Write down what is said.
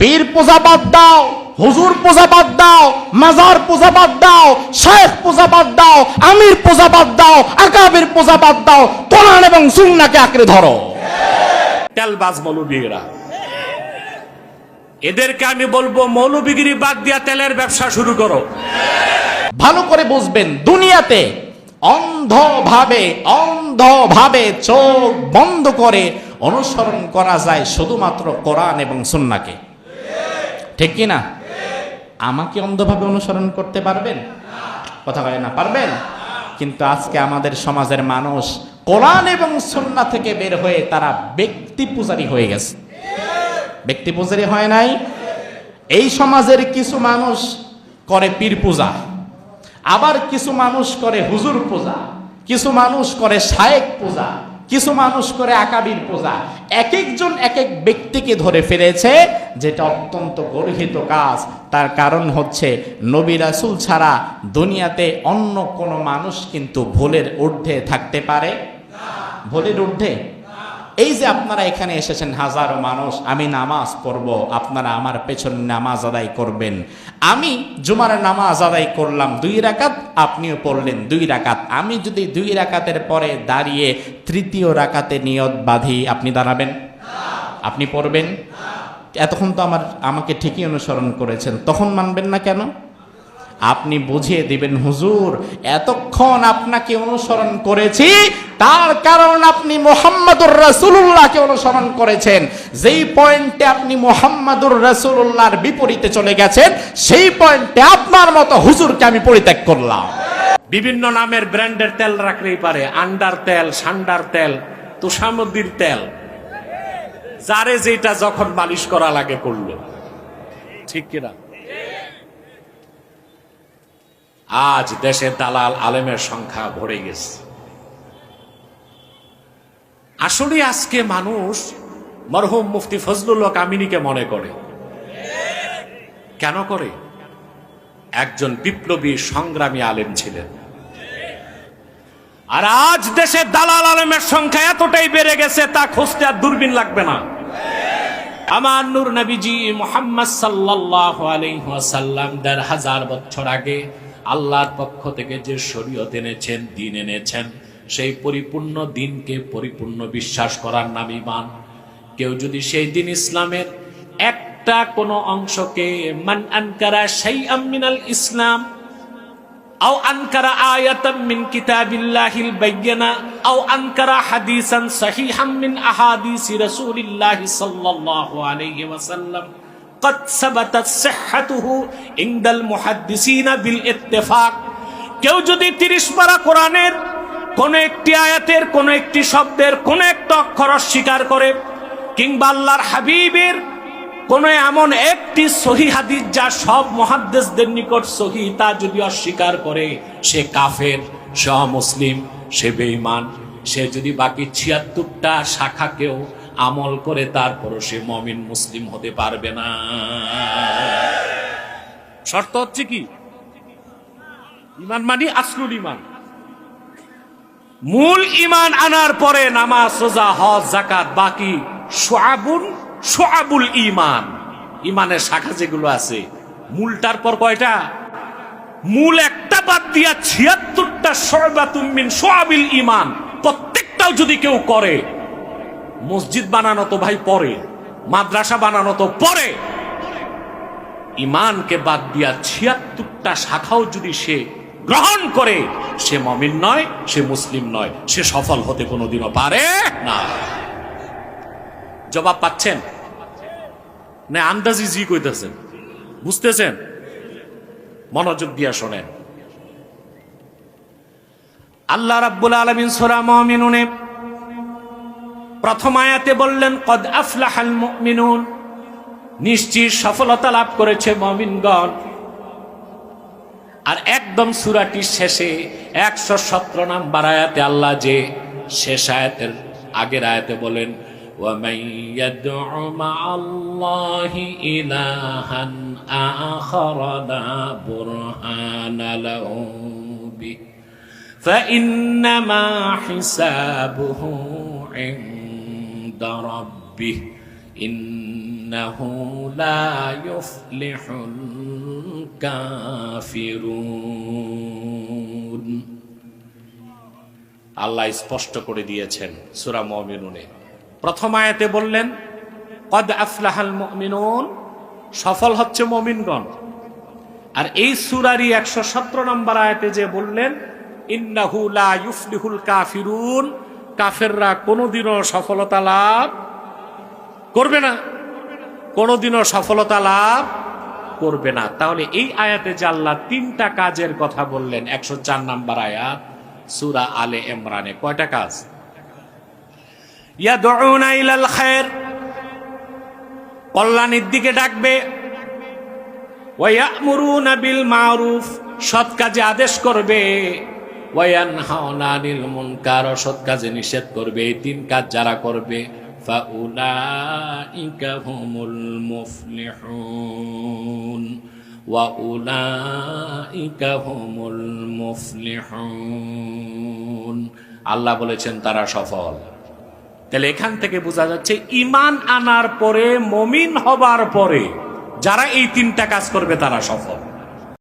পীর পূজা বাদ দাও হুজুর পূজা বাদ দাও মাজার পূজা বাদ দাও শেখ পূজা বাদ দাও আমির পূজা বাদ দাও আকাবির পূজা বাদ দাও কোরআন এবং সুন্নাহকে আঁকড়ে ধরো। তেলবাজ মৌলবীরা এদেরকে আমি বলব মৌলবীগিরি বাদ দিয়া তেলের ব্যবসা শুরু করো। ভালো করে বুঝবেন দুনিয়াতে অন্ধভাবে অন্ধভাবে চোখ বন্ধ করে অনুসরণ করা যায় শুধুমাত্র কোরআন এবং সুন্নাকে ঠিক কি না আমাকে অন্ধভাবে অনুসরণ করতে পারবেন? কথা বলে না, পারবেন? কিন্তু আজকে আমাদের সমাজের মানুষ কোরআন এবং সুন্না থেকে বের হয়ে তারা ব্যক্তি পূজারী হয়ে গেছে। ব্যক্তি পূজারী হয় নাই? এই সমাজের কিছু মানুষ করে পীর পূজা, আবার কিছু মানুষ করে হুজুর পূজা, কিছু মানুষ করে শায়েক পূজা, কিছু মানুষ করে আকাবির পূজা। এক একজন এক এক ব্যক্তিকে ধরে ফেলেছে যেটা অত্যন্ত গর্হিত কাজ। তার কারণ হচ্ছে, নবী রাসূল ছাড়া দুনিয়াতে অন্য কোনো মানুষ কিন্তু ভুলের ঊর্ধ্বে থাকতে পারে? ভুলের ঊর্ধ্বে? এই যে আপনারা এখানে এসেছেন, হাজারো মানুষ, আমি নামাজ পড়ব, আপনারা আমার পেছন নামাজ আদায় করবেন। আমি জুমার নামাজ আদায় করলাম দুই রাকাত, আপনিও পড়লেন দুই রাকাত। আমি যদি দুই রাকাতের পরে দাঁড়িয়ে তৃতীয় রাকাতে নিয়ত বাঁধি, আপনি দাঁড়াবেন? আপনি পড়বেন? এতক্ষণ তো আমার, আমাকে ঠিকই অনুসরণ করেছেন, তখন মানবেন না কেন? আপনি বুঝিয়ে দিবেন, হুজুর, এতক্ষণ আপনাকে অনুসরণ করেছি, তার কারণ আপনি মোহাম্মদুর রাসূলুল্লাহকে অনুসরণ করেছেন। যেই পয়েন্টে আপনি মোহাম্মদুর রাসূলুল্লাহর বিপরীতে চলে গেছেন, সেই পয়েন্টে আপনার মতো হুজুরকে আমি পরিত্যাগ করলাম। বিভিন্ন নামের ব্র্যান্ডের তেল রাখলেই পারে, আন্ডার তেল, সান্ডার তেল, তুষামদ্দির তেল। যারে যেটা যখন মালিশ করা লাগে করল। ঠিক কিনা? আজ দেশে দালাল আলেমের সংখ্যা ভরে গেছে। আসলে আজকে মানুষ মরহুম মুফতি ফজলুল হক আমিনীকে মনে করে। কেন করে? একজন বিপ্লবী সংগ্রামী আলেম ছিলেন। আর আজ দেশে দালাল আলমের সংখ্যা এতটাই বেড়ে গেছে, তা খুঁজতে আর দূরবীন লাগবে না। আমার নূর নবীজি মোহাম্মদ সাল্লাল্লাহু আলাইহি দেড় হাজার বছর আগে আল্লাহর পক্ষ থেকে যে শরীয়ত এনেছেন, দিন এনেছেন, সেই পরিপূর্ণ দিনকে পরিপূর্ণ বিশ্বাস করার নাম ইমান কেউ যদি সেই দিন ইসলামের একটা কোনো অংশকে মান আনকারা সেই মিনাল ইসলাম أو أنكر آية من كتاب الله البينة أو أنكر حديثا صحيحا من أحاديث رسول الله صلى الله عليه وسلم قد ثبتت صحته عند المحدثين بالاتفاق কেউ যদি তিরিশ পারা কোরআনের কোন একটি আয়াতের কোন একটি শব্দের কোন একটা অক্ষর অস্বীকার করে কিংবা আল্লাহর হাবিবের কোন এমন একটি সহি হাদিস যা সব মহাদ্দেশদের নিকট সহি, তা যদি অস্বীকার করে, সে কাফের, সে মুসলিম সে বেঈমান, সে যদি বাকি ছিয়াত্তরটা শাখাকেও আমল করে, তারপরও সে মমিন, মুসলিম হতে পারবে না। শর্ত হচ্ছে কি? ইমান মানি আসলুল ইমান। মূল ইমান আনার পরে নামাজ সোজা হজ জাকাত বাকি সোয়াবুন সোয়াবুল ইমান ইমানের শাখা যেগুলো আছে, মূলটার পর কয়টা? মূল একটা বাদ দিয়া ছিয়াত্তরটা সর্বাতুমিন সোয়াবিল ইমান প্রত্যেকটাও যদি কেউ করে, মসজিদ বানানো তো ভাই পরে, মাদ্রাসা বানানো তো পরে ইমানকে বাদ দিয়া ছিয়াত্তরটা শাখাও যদি সে গ্রহণ করে, সে মমিন নয়, সে মুসলিম নয়, সে সফল হতে কোনোদিনও পারে না। জবাব পাচ্ছেন? না, আন্দাজি জি কইতেছেন। বুঝতেছেন? মনোযোগ দিয়া শোনেন। আল্লাহ রাব্বুল আলামিন সূরা মুমিনুনে প্রথম আয়াতে বললেন, কদ আফলাহাল মুমিনুন। নিশ্চিত সফলতা লাভ করেছে মুমিনগণ। আর একদম সুরাটির শেষে একশো সতেরো নাম্বার আয়াতে আল্লাহ যে শেষ আয়াতের আগের আয়াতে বলেন ومن يدع مع الله إلها آخر لا برهان له به فإنما حسابه عند ربه إن ইন্নাহু লা ইফলিহুল কাফিরুন আল্লাহ স্পষ্ট করে দিয়েছেন সূরা মুমিনুনে প্রথম আয়াতে বললেন, কদ আফলাহাল মুমিনুন সফল হচ্ছে মুমিনগণ। আর এই সুরারি একশো সতেরো নম্বর আয়াতে যে বললেন, ইন্নাহু লা ইউফলিহুল কাফিরুন কাফেররা কোনোদিনও সফলতা লাভ করবে না। কোনোদিনও সফলতা লাভ করবে না। তাহলে এই আয়াতে আল্লাহ তিনটা কাজের কথা বললেন, একশো চার নাম্বার আয়াত, সুরা আলে ইমরানে। কয়টা কাজ? ইয়াদউনা ইলাল খায়র কল্যাণের দিকে ডাকবে। বিল মারুফ, সৎ কাজে আদেশ করবে। অসৎ কাজে নিষেধ করবে। এই তিন কাজ যারা করবে আল্লাহ বলেছেন, তারা সফল। তাহলে এখান থেকে বোঝা যাচ্ছে ইমান আনার পরে, মমিন হবার পরে যারা এই তিনটা কাজ করবে তারা সফল।